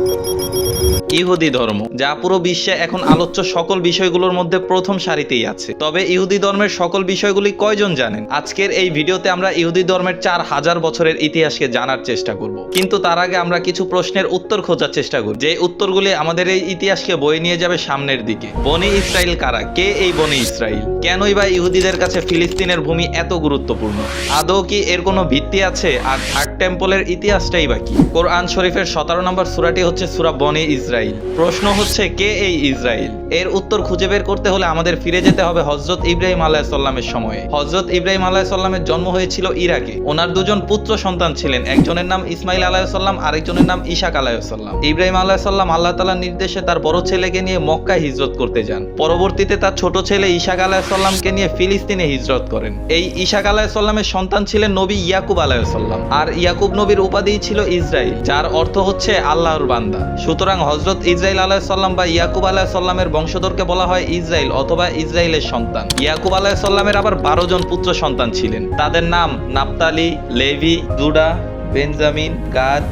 Música ইহুদি ধর্ম, যা পুরো বিশ্বে এখন আলোচ্য সকল বিষয়গুলোর মধ্যে প্রথম সারিতেই আছে। তবে ইহুদি ধর্মের সকল বিষয়গুলি কয়জন জানেন? আজকের এই ভিডিওতে আমরা ইহুদি ধর্মের চার হাজার বছরের ইতিহাসকে জানার চেষ্টা করব। কিন্তু তার আগে আমরা কিছু প্রশ্নের উত্তর খোঁজার চেষ্টা করব। যে উত্তরগুলি আমাদের এই ইতিহাসকে বয়ে নিয়ে যাবে সামনের দিকে। বনি ইসরায়েল কারা? কে এই বনি ইসরায়েল কেনই বা ইহুদিদের কাছে ফিলিস্তিনের ভূমি এত গুরুত্বপূর্ণ? আদৌ কি এর কোনো ভিত্তি আছে? আর থার্ড টেম্পলের ইতিহাসটাই বা কি? কোরআন শরীফের সতেরো নম্বর সুরাটি হচ্ছে সুরা বনি ইসরায়েল প্রশ্ন হচ্ছে, কে এই ইসরায়েল এর উত্তর খুঁজে বের করতে হলে আমাদের ফিরে যেতে হবে হজরত ইব্রাহিম আলাহ সাল্লামের সময়ে। হজরত ইব্রাহিম আলাহ সাল্লামের জন্ম হয়েছিল ইরাকে। ওনার দুজন পুত্র সন্তান ছিলেন, একজনের নাম ইসমাইল আলাহ সাল্লাম আরেকজনের নাম ইশাক আলাহ সাল্লাম ইব্রাহিম আলাহ সাল্লাম আল্লাহ তালার নির্দেশে তার বড় ছেলেকে নিয়ে মক্কায় হিজরত করতে যান। পরবর্তীতে তার ছোট ছেলে ইশাক আলাহ সাল্লামকে নিয়ে ফিলিস্তিনে হিজরত করেন। এই ইশাক আলাহ সাল্লামের সন্তান ছিলেন নবী ইয়াকুব আলাহ সাল্লাম আর ইয়াকুব নবীর উপাধি ছিল ইসরাইল, যার অর্থ হচ্ছে আল্লাহর বান্দা। সুতরাং হজরত ইসরাইল আলাহ সাল্লাম বা ইয়াকুব আলাহ সাল্লামের বংশধরকে বলা হয় ইসরাইল অথবা ইসরাইলের সন্তান। ইয়াকুব আলাহ সাল্লামের আবার বারো জন পুত্র সন্তান ছিলেন। তাদের নাম Naphtali Levi, Judah Benjamin Gad,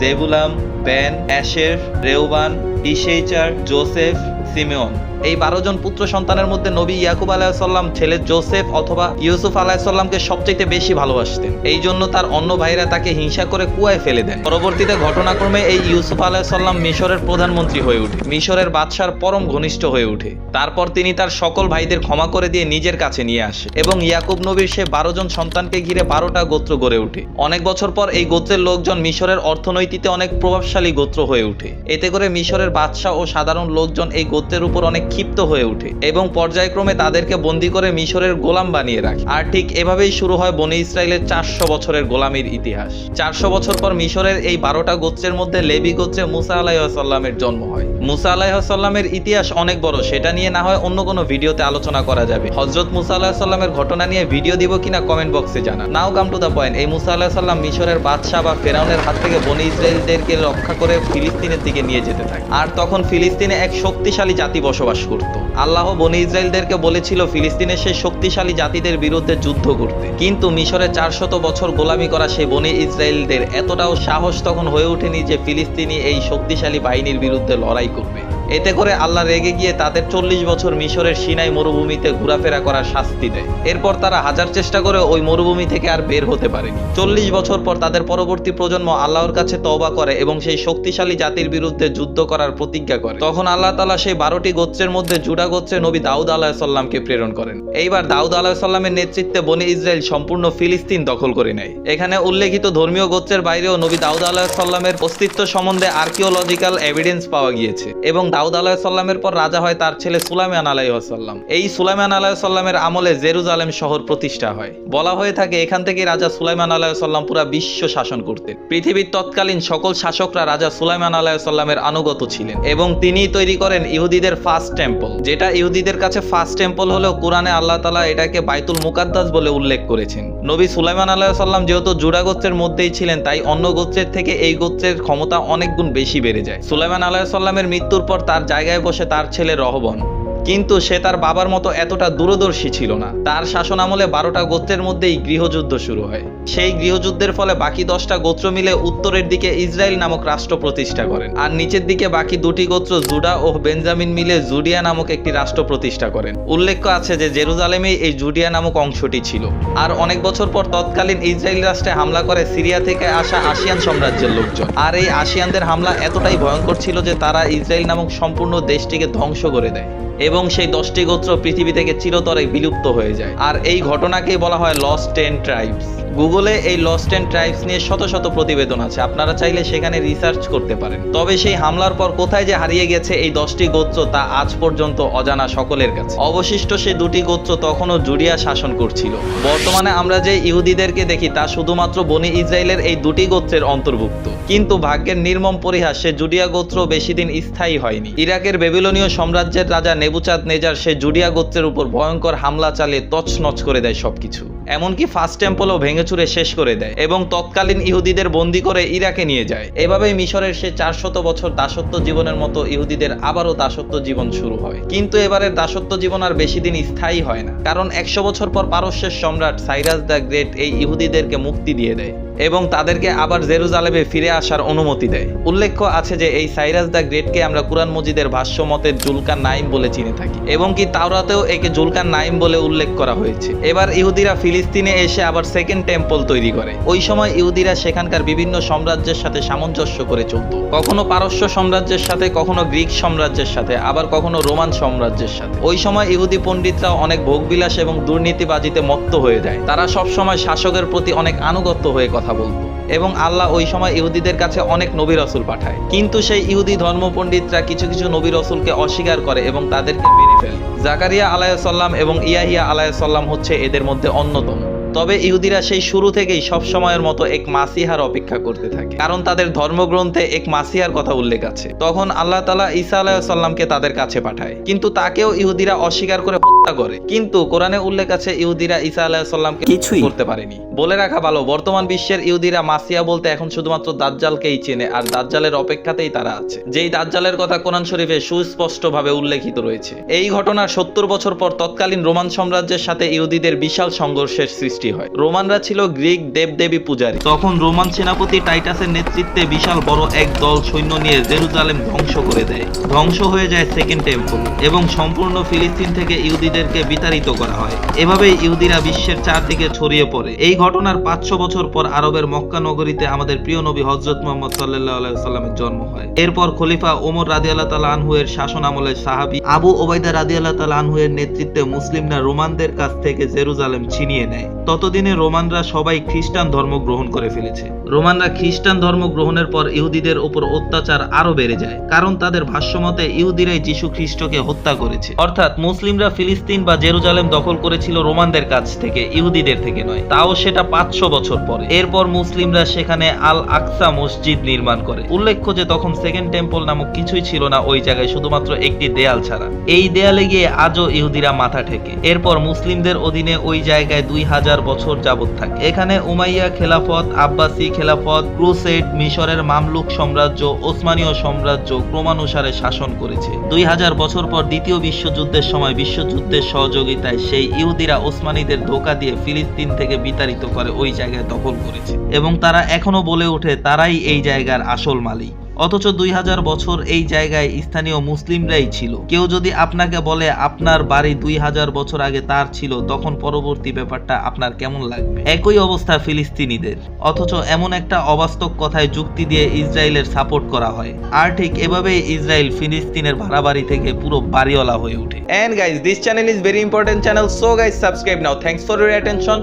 Zebulun, Ben, Asher, Reuben Issachar Joseph Simeon. এই বারো জন পুত্র সন্তানের মধ্যে নবী ইয়াকুব আলাহিসাল্লাম ছেলে জোসেফ অথবা ইউসুফ আলাহিসাল্লামকে সবচেয়ে বেশি ভালোবাসতেন। এই জন্য তার অন্য ভাইরা তাকে হিংসা করে কুয়ায় ফেলে দেন। পরবর্তীতে ঘটনাক্রমে এই ইউসুফ আলাহিসাল্লাম মিশরের প্রধানমন্ত্রী হয়ে ওঠে। মিশরের বাদশার পরম ঘনিষ্ঠ হয়ে ওঠে। তারপর তিনি তার সকল ভাইদের ক্ষমা করে দিয়ে নিজের কাছে নিয়ে আসে এবং ইয়াকুব নবীর সে বারো জন সন্তানকে ঘিরে বারোটা গোত্র গড়ে ওঠে। অনেক বছর পর এই গোত্রের লোকজন মিশরের অর্থনৈতিতে অনেক প্রভাবশালী গোত্র হয়ে ওঠে। এতে করে মিশরের বাদশাহ ও সাধারণ লোকজন এই গোত্রের উপর অনেক ক্ষিপ্ত হয়ে ওঠে এবং পর্যায়ক্রমে তাদেরকে বন্দি করে মিশরের গোলাম বানিয়ে রাখে। আর ঠিক এভাবেই শুরু হয় বনি ইসরায়েলের চারশো বছরের গোলামির ইতিহাস। চারশো বছর পর মিশরের এই বারোটা গোত্রের মধ্যে লেবি গোত্রে মুসা আলাইসাল্লামের জন্ম হয়। মুসা আলাইসাল্লামের ইতিহাস অনেক বড়, সেটা নিয়ে না হয় অন্য কোনো ভিডিওতে আলোচনা করা যাবে। হজরত মুসা আলাহিসাল্লামের ঘটনা নিয়ে ভিডিও দিব কিনা কমেন্ট বক্সে জানা নাও কাম টু দ্য পয়েন্ট, এই মুসা আলাহিসাল্লাম মিশরের বাদশাহ বা ফেরাউনের হাত থেকে বনি ইসরায়েলদেরকে রক্ষা করে ফিলিস্তিনের দিকে নিয়ে যেতে থাকে। আর তখন ফিলিস্তিনে এক শক্তিশালী জাতি বসবাস করত। আল্লাহ বনি ইসরায়েলদেরকে বলেছিল ফিলিস্তিনের সেই শক্তিশালী জাতিদের বিরুদ্ধে যুদ্ধ করতে কিন্তু মিশরে চারশত বছর গোলামি করা সেই বনি ইসরায়েলদের এতটাও সাহস তখন হয়ে ওঠেনি যে ফিলিস্তিনি এই শক্তিশালী বাহিনীর বিরুদ্ধে লড়াই করবে। এতে করে আল্লাহ রেগে গিয়ে তাদের চল্লিশ বছর মিশরের সিনাই মরুভূমিতে ঘোরাফেরা করার শাস্তি দেয়। এরপর তারা হাজার চেষ্টা করে ওই মরুভূমি থেকে আর বের হতে পারেনি। চল্লিশ বছর পর তাদের পরবর্তী প্রজন্ম আল্লাহর কাছে তওবা করে এবং সেই শক্তিশালী জাতির বিরুদ্ধে যুদ্ধ করার প্রতিজ্ঞা করে। তখন আল্লাহ তালা সেই বারোটি গোত্রের মধ্যে জুডা গোত্রে নবী দাউদ আলাহ সাল্লামকে প্রেরণ করেন। এইবার দাউদ আলাহ সাল্লামের নেতৃত্বে বনে ইসরায়েল সম্পূর্ণ ফিলিস্তিন দখল করে নেয়। এখানে উল্লেখিত ধর্মীয় গোত্রের বাইরেও নবী দাউদ আলাহ সাল্লামের অস্তিত্ব সম্বন্ধে আর্কিওলজিক্যাল এভিডেন্স পাওয়া গিয়েছে এবং দাউদ আলাহিসাল্লামের পর রাজা হয় তার ছেলে সুলাইমান আলাইসাল্লাম এই সুলাইমান আলাহিসাল্লামের আমলে জেরুজালেম শহর প্রতিষ্ঠা হয়। বলা হয়ে থাকে, এখান থেকে রাজা সুলাইমান আলাহিসাল্লাম পুরা বিশ্ব শাসন করতেন। পৃথিবীর তৎকালীন সকল শাসকরা রাজা সুলাইমান আলাহিসাল্লামের আনুগত ছিলেন এবং তিনি তৈরি করেন ইহুদিদের ফার্স্ট টেম্পল। যেটা ইহুদিদের কাছে ফার্স্ট টেম্পল হলেও কোরআনে আল্লাহ তালা এটাকে বাইতুল মুকাদ্দাস বলে উল্লেখ করেছেন। নবী সুলাইমান আলাহিসাল্লাম যেহেতু জুড়া গোত্রের মধ্যেই ছিলেন, তাই অন্য গোত্রের থেকে এই গোত্রের ক্ষমতা অনেক গুণ বেশি বেড়ে যায়। সুলাইমান আলাহিসাল্লামের মৃত্যুর পর তার জায়গায় বসে তার ছেলে রহবন। কিন্তু সে তার বাবার মতো এতটা দূরদর্শী ছিল না। তার শাসন আমলে বারোটা গোত্রের মধ্যেই গৃহযুদ্ধ শুরু হয়। সেই গৃহযুদ্ধের ফলে বাকি দশটা গোত্র মিলে উত্তরের দিকে ইসরায়েল নামক রাষ্ট্র প্রতিষ্ঠা করেন। আর নিচের দিকে বাকি দুটি গোত্র জুডা ও বেঞ্জামিন মিলে জুডিয়া নামক একটি রাষ্ট্র প্রতিষ্ঠা করেন। উল্লেখ্য আছে যে জেরুজালেমেই এই জুডিয়া নামক অংশটি ছিল। আর অনেক বছর পর তৎকালীন ইসরায়েল রাষ্ট্রে হামলা করে সিরিয়া থেকে আসা আসিয়ান সাম্রাজ্যের লোকজন। আর এই আসিয়ানদের হামলা এতটাই ভয়ঙ্কর ছিল যে তারা ইসরায়েল নামক সম্পূর্ণ দেশটিকে ধ্বংস করে দেয়। এবং সেই দশটি গোত্র পৃথিবী থেকে চিরতরে বিলুপ্ত হয়ে যায়। আর এই ঘটনাকেই বলা হয় লস্ট টেন ট্রাইবস গুগলে এই লস্ট টেন ট্রাইবস নিয়ে শত শত প্রতিবেদন আছে। আপনারা চাইলে সেখানে রিসার্চ করতে পারেন। তবে সেই হামলার পর কোথায় যে হারিয়ে গেছে এই দশটি গোত্র তা আজ পর্যন্ত অজানা সকলের কাছে। অবশিষ্ট সেই দুটি গোত্র তখনও জুডিয়া শাসন করছিল। বর্তমানে আমরা যে ইহুদিদেরকে দেখি তা শুধুমাত্র বনি ইসরায়েলের এই দুটি গোত্রের অন্তর্ভুক্ত। কিন্তু ভাগ্যের নির্মম পরিহাস সে জুডিয়া গোত্র বেশি দিন স্থায়ী হয়নি। ইরাকের বেবিলনীয় সাম্রাজ্যের রাজা নেবুচাঁদ নেজার সে জুডিয়া গোত্রের উপর ভয়ঙ্কর হামলা চালিয়ে তছনছ করে দেয় সবকিছু। এমনকি ফার্স্ট টেম্পলও ভেঙে চুরে শেষ করে দেয় এবং তৎকালীন ইহুদিদের বন্দি করে ইরাকে নিয়ে যায়। এভাবেই মিশরের সে চারশত বছর দাসত্ব জীবনের মতো ইহুদিদের আবারও দাসত্ব জীবন শুরু হয়। কিন্তু এবারের দাসত্ব জীবন আর বেশি দিন স্থায়ী হয় না। কারণ একশো বছর পর পারস্যের সম্রাট সাইরাস দ্য গ্রেট এই ইহুদিদেরকে মুক্তি দিয়ে দেয়। এবং তাদেরকে আবার জেরুজালেমে ফিরে আসার অনুমতি দেয়। উল্লেখ্য আছে যে, এই সাইরাস দ্য গ্রেটকে আমরা কুরআন মজিদের ভাষ্য মতে জুলকার নাইম বলে চিনে থাকি, এবং কি তাওরাতেও একে জুলকার নাইম বলে উল্লেখ করা হয়েছে। এবার ইহুদিরা ফিলিস্তিনে এসে আবার সেকেন্ড টেম্পল তৈরি করে। ওই সময় ইহুদিরা সেখানকার বিভিন্ন সাম্রাজ্যের সাথে সামঞ্জস্য করে চলত। কখনো পারস্য সাম্রাজ্যের সাথে, কখনো গ্রিক সাম্রাজ্যের সাথে, আবার কখনো রোমান সাম্রাজ্যের সাথে। ওই সময় ইহুদি পণ্ডিতরা অনেক ভোগবিলাস এবং দুর্নীতিবাজিতে মত্ত হয়ে যায়। তারা সব সময় শাসকের প্রতি অনেক আনুগত্য হয়ে কথা বলতো। এবং আল্লাহ ওই সময় ইহুদিদের কাছে অনেক নবী রসুল পাঠায়। কিন্তু সেই ইহুদি ধর্ম পণ্ডিতরা কিছু কিছু নবী রসুলকে অস্বীকার করে এবং তাদেরকে মেরে ফেলে। জাকারিয়া আলাইসাল্লাম এবং ইয়াহিয়া আলাইসাল্লাম হচ্ছে এদের মধ্যে অন্যতম। তবে ইহুদিরা সেই শুরু থেকেই সব সময়ের মতো এক মাসিহার অপেক্ষা করতে থাকে। কারণ তাদের ধর্মগ্রন্থে এক মাসিহার কথা উল্লেখ আছে। তখন আল্লাহ তালা ঈসা আলাইসাল্লামকে তাদের কাছে পাঠায়। কিন্তু তাকেও ইহুদিরা অস্বীকার করে হত্যা করে। কিন্তু কোরআনে উল্লেখ আছে ইহুদিরা ঈসা আলাইসাল্লামকে কিছুই করতে পারেনি। বলে রাখা ভালো বর্তমান বিশ্বের ইহুদিরা মাসিয়া বলতে এখন শুধুমাত্র দাজ্জালকেই চেনে আর দাজ্জালের অপেক্ষাতেই তারা আছে। যেই দাজ্জালের কথা কোরআন শরীফে সুস্পষ্টভাবে উল্লেখিত রয়েছে। এই ঘটনার সত্তর বছর পর তৎকালীন রোমান সাম্রাজ্যের সাথে ইহুদিদের বিশাল সংঘর্ষের সৃষ্টি হয়। রোমানরা ছিল গ্রিক দেবদেবী পূজারী। তখন রোমান সেনাপতি টাইটাসের নেতৃত্বে বিশাল বড় এক দল সৈন্য নিয়ে জেরুজালেম ধ্বংস করে দেয়। ধ্বংস হয়ে যায় সেকেন্ড টেম্পল এবং সম্পূর্ণ ফিলিস্তিন থেকে ইহুদিদেরকে বিতাড়িত করা হয়। এভাবেই ইহুদিরা বিশ্বের চারদিকে ছড়িয়ে পড়ে। এই ঘটনার পাঁচশো বছর পর আরবের মক্কা নগরীতে আমাদের প্রিয় নবী হজরত মোহাম্মদ সাল্লাহ সাল্লামের জন্ম হয়। এরপর খলিফা ওমর রাজি আল্লাহ তালা আনহুয়ের শাসন আমলে সাহাবি আবু ওবায়দা রাজি আল্লাহ তালা আনহুয়ের নেতৃত্বে মুসলিমরা রোমানদের কাছ থেকে জেরুজালেম ছিনিয়ে নেয়। ততদিনে রোমানরা সবাই খ্রিস্টান ধর্ম গ্রহণ করে ফেলেছে। রোমানরা খ্রিস্টান ধর্ম গ্রহণের পর ইহুদিদের উপর অত্যাচার আরও বেড়ে যায়, কারণ তাদের ভাষ্যমতে ইহুদিরাই যীশু খ্রিস্টকে হত্যা করেছে। অর্থাৎ মুসলিমরা ফিলিস্তিন বা জেরুজালেম দখল করেছিল রোমানদের কাছ থেকে, ইহুদিদের থেকে নয়, তাও সেটা পাঁচশো বছর পরে। এরপর মুসলিমরা সেখানে আল আকসা মসজিদ নির্মাণ করে। উল্লেখ্য যে তখন সেকেন্ড টেম্পল নামক কিছুই ছিল না ওই জায়গায়, শুধুমাত্র একটি দেয়াল ছাড়া। এই দেয়ালে গিয়ে আজও ইহুদিরা মাথা ঠেকে। এরপর মুসলিমদের অধীনে ওই জায়গায় দুই হাজার বছর যাবত থাকে। এখানে উমাইয়া খেলাফত, আব্বাসি খেলাফত, ক্রুসেড, মিশরের মামলুক সাম্রাজ্য, ওসমানীয় সাম্রাজ্য ক্রমানুসারে শাসন করেছে। দুই হাজার বছর পর দ্বিতীয় বিশ্বযুদ্ধের সময় বিশ্বযুদ্ধের সহযোগিতায় সেই ইহুদিরা ওসমানীদের ধোকা দিয়ে ফিলিস্তিন থেকে বিতাড়িত করে ওই জায়গায় দখল করেছে। এবং তারা এখনও বলে ওঠে, তারাই এই জায়গার আসল মালিক। অথচ দুই হাজার বছর এই জায়গায় স্থানীয় মুসলিমরাই ছিল কেউ যদি আপনাকে বলে আপনার বাড়ি দুই হাজার বছর আগে তার ছিল তখন পরবর্তী ব্যাপারটা আপনার কেমন লাগবে একই অবস্থা ফিলিস্তিনিদের অথচ এমন একটা অবাস্তব কথায় যুক্তি দিয়ে ইসরায়েলের সাপোর্ট করা হয় আর ঠিক এভাবেই ইসরায়েল ফিলিস্তিনের ভাড়া বাড়ি থেকে পুরো বাড়িওয়ালা হয়ে ওঠে And guys, this channel is very important channel. So guys, subscribe now. Thanks for your attention.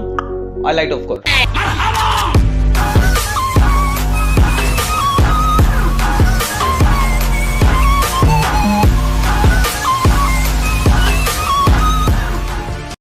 I liked of course.